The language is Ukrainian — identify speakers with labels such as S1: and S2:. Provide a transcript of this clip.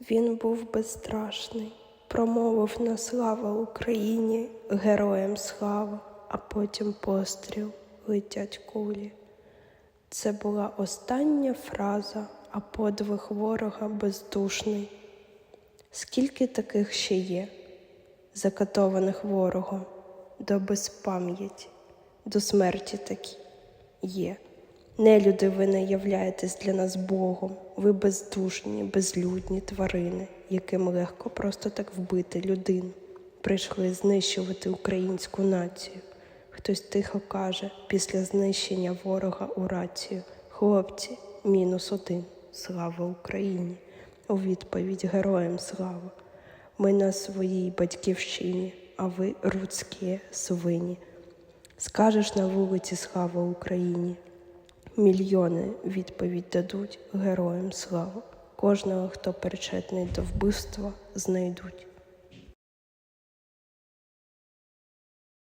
S1: Він був безстрашний, промовив на слава Україні, героям слава, а потім постріл летять кулі. Це була остання фраза, а подвиг ворога бездушний. Скільки таких ще є, закатованих ворогом, до безпам'яті, до смерті такі є. Нелюди ви не являєтесь для нас Богом, ви бездушні, безлюдні тварини, яким легко просто так вбити людину. Прийшли знищувати українську націю. Хтось тихо каже після знищення ворога у рацію. Хлопці, мінус один. Слава Україні! У відповідь героям слава. Ми на своїй батьківщині, а ви рудські свині. Скажеш на вулиці слава Україні. Мільйони відповідь дадуть героям слава. Кожного, хто причетний до вбивства, знайдуть.